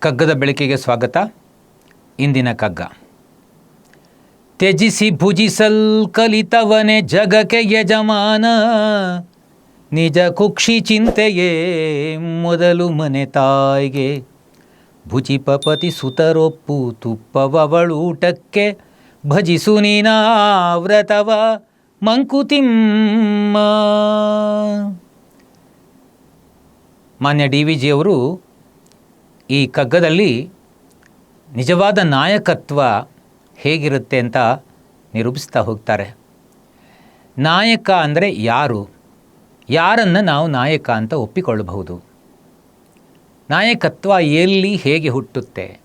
ಕಗ್ಗದ ಬೆಳಕಿಗೆ ಸ್ವಾಗತ. ಇಂದಿನ ಕಗ್ಗ. ತ್ಯಜಿಸಿ ಭುಜಿಸಲ್ ಕಲಿತವನೆ ಜಗಕ್ಕೆ ಯಜಮಾನ. ನಿಜ ಕುಕ್ಷಿ ಚಿಂತೆಯೇ ಮೊದಲು ಮನೆ ತಾಯಿಗೆ. ಭುಜಿಪಪತಿ ಸುತರೊಪ್ಪು ತುಪ್ಪವಳೂಟಕ್ಕೆ ಭಜಿಸು ನೀನ ವ್ರತವ ಮಂಕುತಿಮ್ಮ. ಮಾನ್ಯ ಡಿ ವಿ ಜಿಯವರು ಈ ಕಗ್ಗದಲ್ಲಿ ನಿಜವಾದ ನಾಯಕತ್ವ ಹೇಗಿರುತ್ತೆ ಅಂತ ನಿರೂಪಿಸ್ತಾ ಹೋಗ್ತಾರೆ. ನಾಯಕ ಅಂದರೆ ಯಾರು? ಯಾರನ್ನು ನಾವು ನಾಯಕ ಅಂತ ಒಪ್ಪಿಕೊಳ್ಳಬಹುದು? ನಾಯಕತ್ವ ಎಲ್ಲಿ ಹೇಗೆ ಹುಟ್ಟುತ್ತೆ?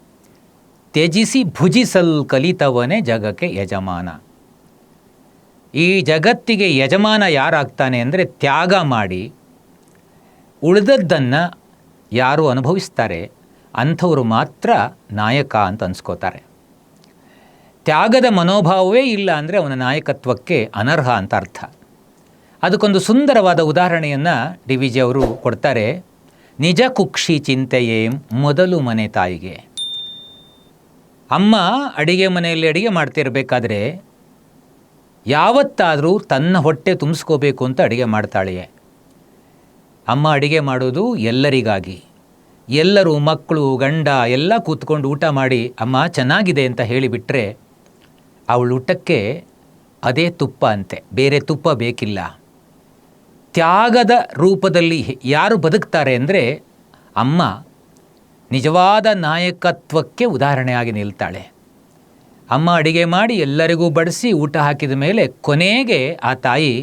ತ್ಯಜಿಸಿ ಭುಜಿಸಲ್ ಕಲಿತವನೇ ಜಗಕ್ಕೆ ಯಜಮಾನ. ಈ ಜಗತ್ತಿಗೆ ಯಜಮಾನ ಯಾರಾಗ್ತಾನೆ ಅಂದರೆ ತ್ಯಾಗ ಮಾಡಿ ಉಳಿದದ್ದನ್ನು ಯಾರು ಅನುಭವಿಸ್ತಾರೆ? ಅಂಥವರು ಮಾತ್ರ ನಾಯಕ ಅಂತ ಅನ್ಸ್ಕೋತಾರೆ. ತ್ಯಾಗದ ಮನೋಭಾವವೇ ಇಲ್ಲ ಅಂದರೆ ಅವನ ನಾಯಕತ್ವಕ್ಕೆ ಅನರ್ಹ ಅಂತ ಅರ್ಥ. ಅದಕ್ಕೊಂದು ಸುಂದರವಾದ ಉದಾಹರಣೆಯನ್ನು ಡಿ ವಿ ಜಿ ಅವರು ಕೊಡ್ತಾರೆ. ನಿಜ ಕುಕ್ಷಿ ಚಿಂತೆಯೇ ಮೊದಲು ಮನೆ ತಾಯಿಗೆ. ಅಮ್ಮ ಅಡಿಗೆ ಮನೆಯಲ್ಲಿ ಅಡಿಗೆ ಮಾಡ್ತಿರಬೇಕಾದ್ರೆ ಯಾವತ್ತಾದರೂ ತನ್ನ ಹೊಟ್ಟೆ ತುಂಬಿಸ್ಕೋಬೇಕು ಅಂತ ಅಡಿಗೆ ಮಾಡ್ತಾಳೆಯೇ. ಅಮ್ಮ ಅಡಿಗೆ ಮಾಡೋದು ಎಲ್ಲರಿಗಾಗಿ. ಎಲ್ಲರೂ ಮಕ್ಕಳು, ಗಂಡ ಎಲ್ಲ ಕೂತ್ಕೊಂಡು ಊಟ ಮಾಡಿ, ಅಮ್ಮ, ಚೆನ್ನಾಗಿದೆ ಅಂತ ಹೇಳಿಬಿಟ್ರೆ ಅವಳು ಊಟಕ್ಕೆ ಅದೇ ತುಪ್ಪ ಅಂತೆ, ಬೇರೆ ತುಪ್ಪ ಬೇಕಿಲ್ಲ. ತ್ಯಾಗದ ರೂಪದಲ್ಲಿ ಯಾರು ಬದುಕ್ತಾರೆ ಅಂದರೆ ಅಮ್ಮ ನಿಜವಾದ ನಾಯಕತ್ವಕ್ಕೆ ಉದಾಹರಣೆಯಾಗಿ ನಿಲ್ತಾಳೆ. ಅಮ್ಮ ಅಡಿಗೆ ಮಾಡಿ ಎಲ್ಲರಿಗೂ ಬಡಿಸಿ ಊಟ ಹಾಕಿದ ಮೇಲೆ ಕೊನೆಗೆ ಆ ತಾಯಿ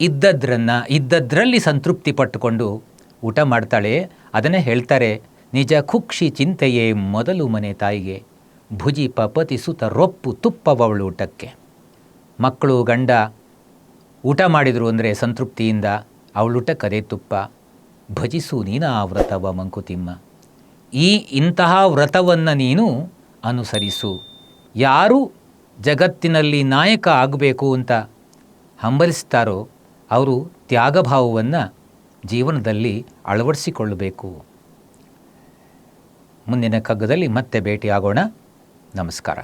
ಇದ್ದದ್ರನ್ನು, ಇದ್ದದ್ರಲ್ಲಿ ಸಂತೃಪ್ತಿ ಪಟ್ಟುಕೊಂಡು ಊಟ ಮಾಡ್ತಾಳೆ, ಅದನ್ನೇ ಹೇಳ್ತಾರೆ, ನಿಜ ಕುಕ್ಷಿ ಚಿಂತೆಯೇ ಮೊದಲು ಮನೆ ತಾಯಿಗೆ. ಭುಜಿ ಪಪತಿ ಸುತ ರೊಪ್ಪು ತುಪ್ಪವವಳು ಊಟಕ್ಕೆ. ಮಕ್ಕಳು ಗಂಡ, ಊಟ ಮಾಡಿದರು ಅಂದರೆ ಸಂತೃಪ್ತಿಯಿಂದ ಅವಳುಟ ಕದೆ ತುಪ್ಪ. ಭಜಿಸು ನೀನ ಆ ವ್ರತವ ಮಂಕುತಿಮ್ಮ. ಈ ಇಂತಹ ವ್ರತವನ್ನು ನೀನು ಅನುಸರಿಸು. ಯಾರು ಜಗತ್ತಿನಲ್ಲಿ ನಾಯಕ ಆಗಬೇಕು ಅಂತ ಹಂಬಲಿಸ್ತಾರೋ, ಅವರು ತ್ಯಾಗಭಾವವನ್ನು ಜೀವನದಲ್ಲಿ ಅಳವಡಿಸಿಕೊಳ್ಳಬೇಕು. ಮುಂದಿನ ಕಗ್ಗದಲ್ಲಿ ಮತ್ತೆ ಭೇಟಿಯಾಗೋಣ. ನಮಸ್ಕಾರ.